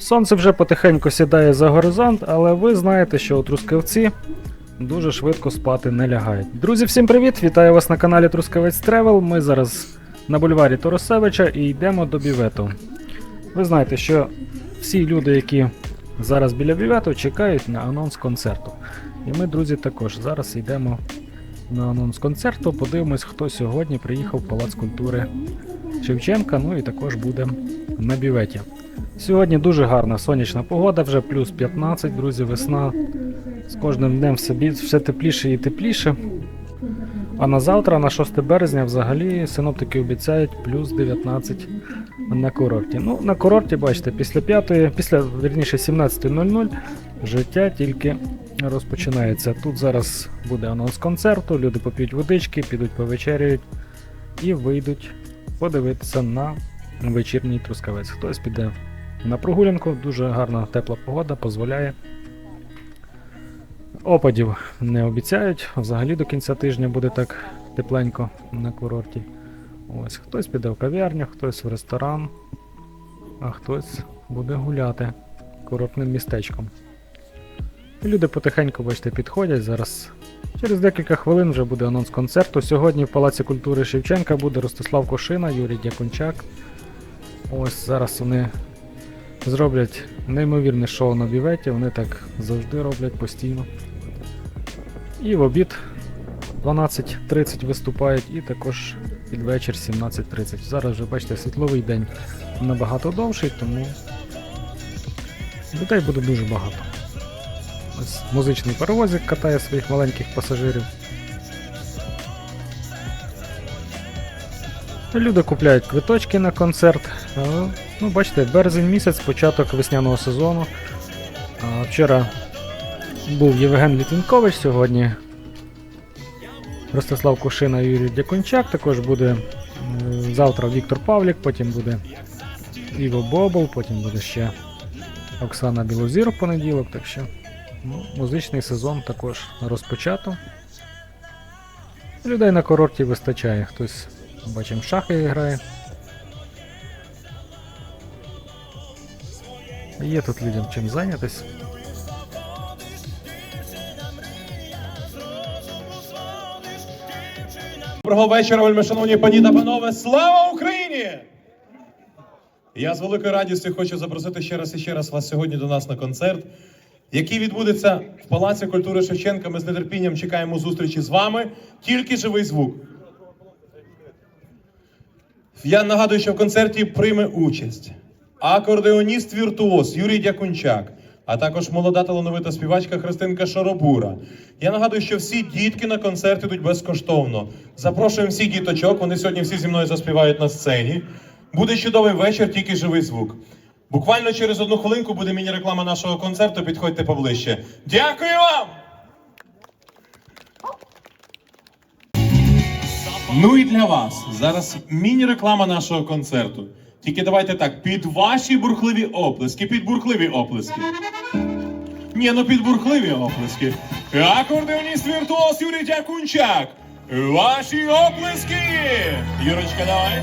Сонце вже потихеньку сідає за горизонт, але ви знаєте, що у Трускавці дуже швидко спати не лягають. Друзі, всім привіт! Вітаю вас на каналі Трускавець Тревел. Ми зараз на бульварі Торосевича і йдемо до бівету. Ви знаєте, що всі люди, які зараз біля бівету, чекають на анонс концерту. І ми, друзі, також зараз йдемо на анонс концерту. Подивимось, хто сьогодні приїхав в Палац культури Шевченка. Ну і також буде на біветі. Сьогодні дуже гарна сонячна погода, вже плюс 15, друзі, весна. З кожним днем все, все тепліше і тепліше. А на завтра, на 6 березня, взагалі синоптики обіцяють плюс 19 на курорті. Ну, на курорті, бачите, після 5, після вірніше 17.00 життя тільки розпочинається. Тут зараз буде анонс концерту, люди поп'ють водички, підуть повечеряють і вийдуть подивитися на вечірній трускавець. Хтось піде на прогулянку, дуже гарна тепла погода, дозволяє. Опадів не обіцяють, взагалі до кінця тижня буде так тепленько на курорті. Ось хтось піде в кав'ярню, хтось в ресторан, а хтось буде гуляти курортним містечком. Люди потихеньку, бачите, підходять зараз. Через декілька хвилин вже буде анонс концерту. Сьогодні в Палаці культури Шевченка буде Ростислав Кошина, Юрій Дякунчак. Ось зараз вони зроблять неймовірне шоу на біветі, вони так завжди роблять постійно. І в обід 12.30 виступають, і також під вечір 17.30. Зараз вже бачите, світловий день набагато довший, тому людей буде дуже багато. Ось музичний паровозик катає своїх маленьких пасажирів. Люди купляють квиточки на концерт. Ну, бачите, березень місяць, початок весняного сезону. Вчора був Євген Літвінкович, сьогодні Ростислав Кушина і Юрій Дякунчак. Також буде завтра Віктор Павлік, потім буде Іво Бобол, потім буде ще Оксана Білозір в понеділок. Так що ну, музичний сезон також розпочато. Людей на курорті вистачає. Хтось, бачимо, шахи грає. Є тут людям чим зайнятися. Доброго вечора, вельми шановні пані та панове. Слава Україні! Я з великою радістю хочу запросити ще раз і ще раз вас сьогодні до нас на концерт, який відбудеться в Палаці культури Шевченка. Ми з нетерпінням чекаємо зустрічі з вами. Тільки живий звук. Я нагадую, що в концерті прийме участь акордеоніст віртуоз Юрій Дякунчак, а також молода талановита співачка Христинка Шаробура. Я нагадую, що всі дітки на концерт ідуть безкоштовно. Запрошуємо всіх діточок. Вони сьогодні всі зі мною заспівають на сцені. Буде чудовий вечір, тільки живий звук. Буквально через одну хвилинку буде міні-реклама нашого концерту. Підходьте поближче. Дякую вам! Ну і для вас зараз міні-реклама нашого концерту. Тільки давайте так, під ваші бурхливі оплески, під бурхливі оплески. Ні, ну під бурхливі оплески. Акордеоніст віртуоз Юрій Дякунчак. Ваші оплески! Юрочка, давай.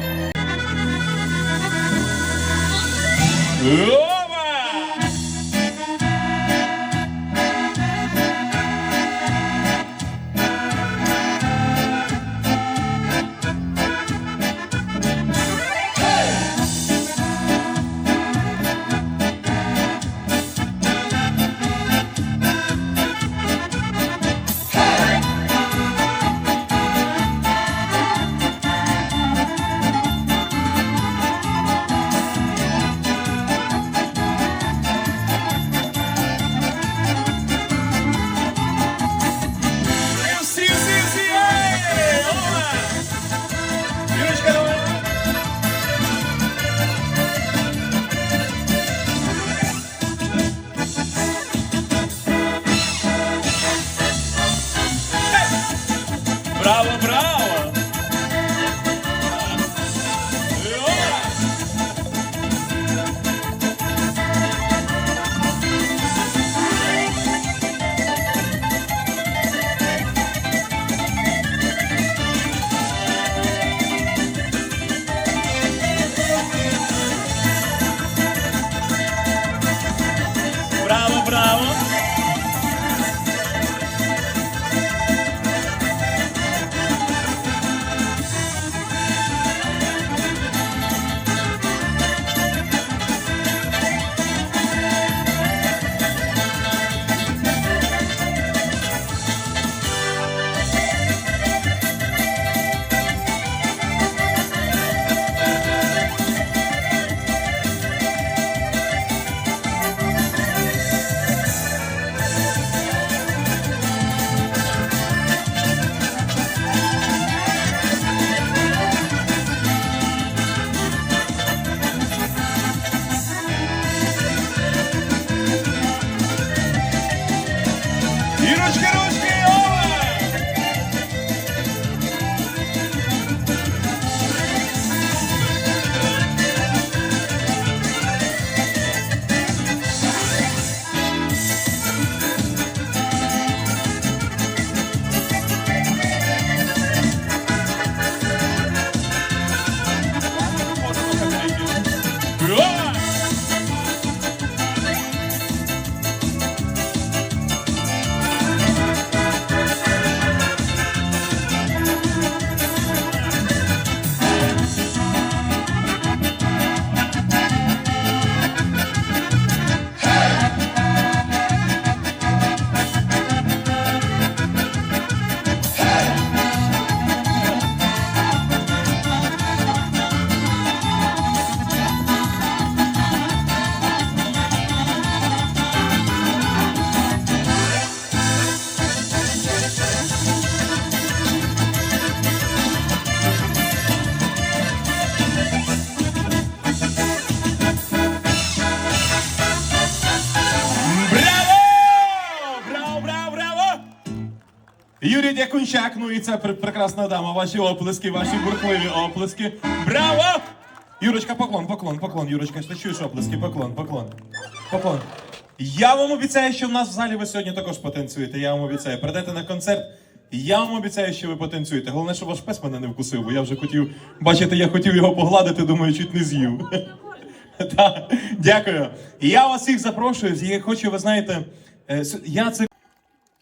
Юрій Дякунчак, ну і пр- прекрасна дама. Ваші оплески, ваші бурхливі оплески. Браво! Юрочка, поклон, поклон, поклон, Юрочка, ти чуєш оплески, поклон, поклон. Поклон. Я вам обіцяю, що в нас в залі ви сьогодні також потанцюєте. Я вам обіцяю. Прийдете на концерт. Я вам обіцяю, що ви потанцюєте. Головне, щоб ваш пес мене не вкусив, бо я вже хотів. Бачите, я хотів його погладити, думаю, чуть не з'їв. Дякую. Я вас всіх запрошую. Я хочу, ви знаєте, е, я це.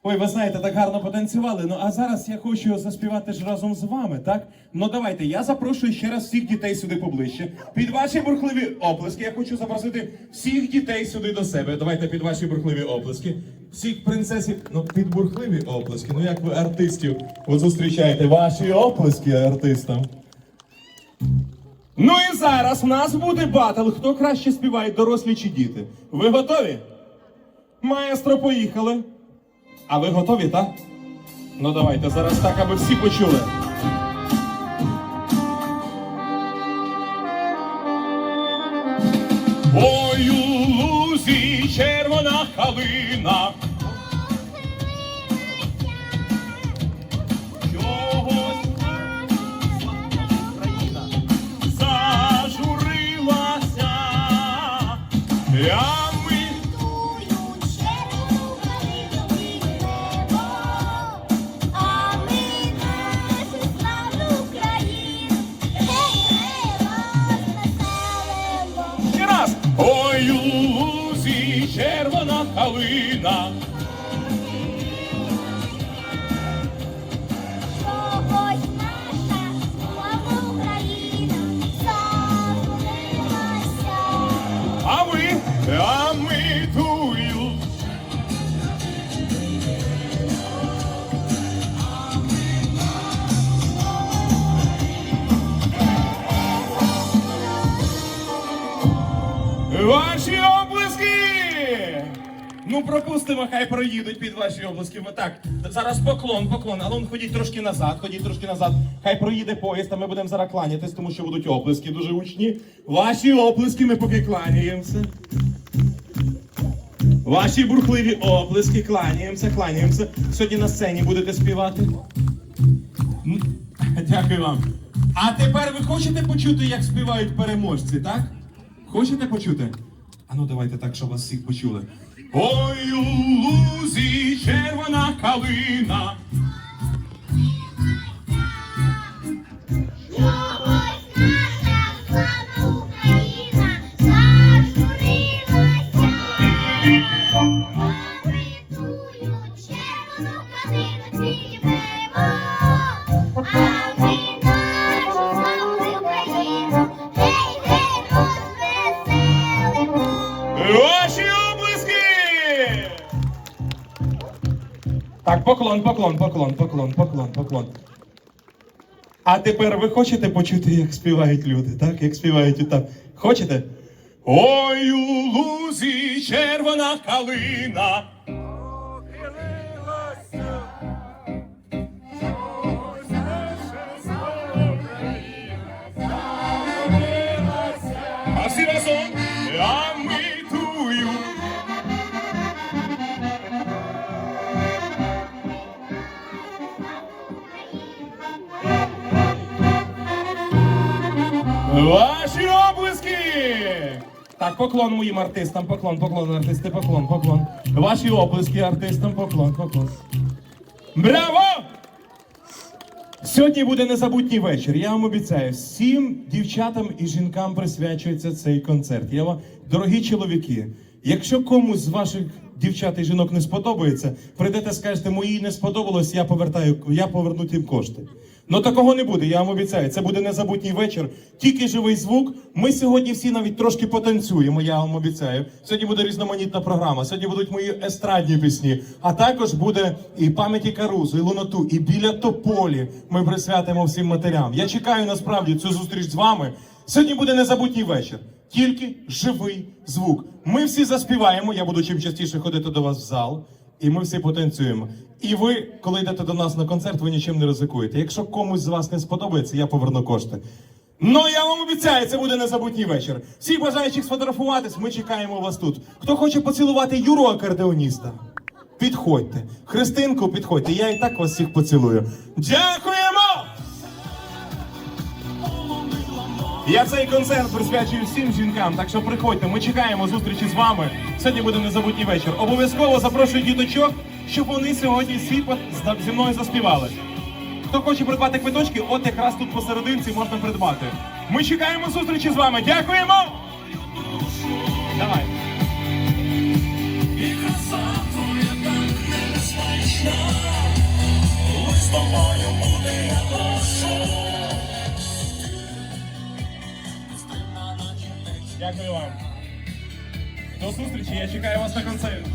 Ой, ви знаєте, так гарно потанцювали. Ну а зараз я хочу заспівати ж разом з вами, так? Ну давайте, я запрошую ще раз всіх дітей сюди поближче. Під ваші бурхливі оплески. Я хочу запросити всіх дітей сюди до себе. Давайте під ваші бурхливі оплески. Всіх принцесів, ну під бурхливі оплески. Ну як ви артистів от зустрічаєте ваші оплески артистам. Ну і зараз в нас буде батл. Хто краще співає, дорослі чи діти? Ви готові? Маестро, поїхали. А ви готові, так? Ну давайте зараз так, аби всі почули. Ой, у лузі червона калина. Чогось зажурилася. А Ваші облиски! Ну, пропустимо, хай проїдуть під ваші облиски. Ви Так, зараз поклон, поклон. Але ходіть трошки назад, ходіть трошки назад. Хай проїде поїзд, а ми будемо зараз кланятись, тому що будуть оплески дуже гучні. Ваші оплески ми поки кланяємося. Ваші бурхливі оплески, кланяємося, кланяємося. Сьогодні на сцені будете співати. Дякую вам. А тепер ви хочете почути, як співають переможці, так? Хочете почути? А ну давайте так, щоб вас всіх почули. Ой, у лузі червона калина. Україна зажурилася. Поклон, поклон, поклон, поклон, поклон, поклон. А тепер ви хочете почути, як співають люди, так? Як співають там. Хочете? Ой, у лузі червона калина. Ваші облиски! Так, поклон моїм артистам, поклон, поклон, артисти, поклон, поклон. Ваші облиски артистам, поклон, поклон. Браво! Сьогодні буде незабутній вечір. Я вам обіцяю, всім дівчатам і жінкам присвячується цей концерт. Я вам, дорогі чоловіки, якщо комусь з ваших дівчат і жінок не сподобається, прийдете, скажете, моїй не сподобалось, я повертаю, я поверну тим кошти. Ну такого не буде, я вам обіцяю. Це буде незабутній вечір, тільки живий звук. Ми сьогодні всі навіть трошки потанцюємо, я вам обіцяю. Сьогодні буде різноманітна програма. Сьогодні будуть мої естрадні пісні, а також буде і пам'яті Карузу, і луноту, і біля тополі. Ми присвятимо всім матерям. Я чекаю насправді цю зустріч з вами. Сьогодні буде незабутній вечір. Тільки живий звук. Ми всі заспіваємо. Я буду чим частіше ходити до вас в зал, і ми всі потанцюємо. І ви, коли йдете до нас на концерт, ви нічим не ризикуєте. Якщо комусь з вас не сподобається, я поверну кошти. Ну я вам обіцяю, це буде незабутній вечір. Всі бажаючих сфотографуватись, ми чекаємо вас тут. Хто хоче поцілувати Юру акордеоніста? Підходьте. Христинку, підходьте. Я і так вас всіх поцілую. Дякуємо! Я цей концерт присвячую всім жінкам, так що приходьте, ми чекаємо зустрічі з вами. Сьогодні буде незабутній вечір. Обов'язково запрошую діточок, щоб вони сьогодні всі зі мною заспівали. Хто хоче придбати квиточки, от якраз тут посерединці можна придбати. Ми чекаємо зустрічі з вами. Дякуємо! Давай. Дякую вам. До зустрічі, я чекаю вас на концерті.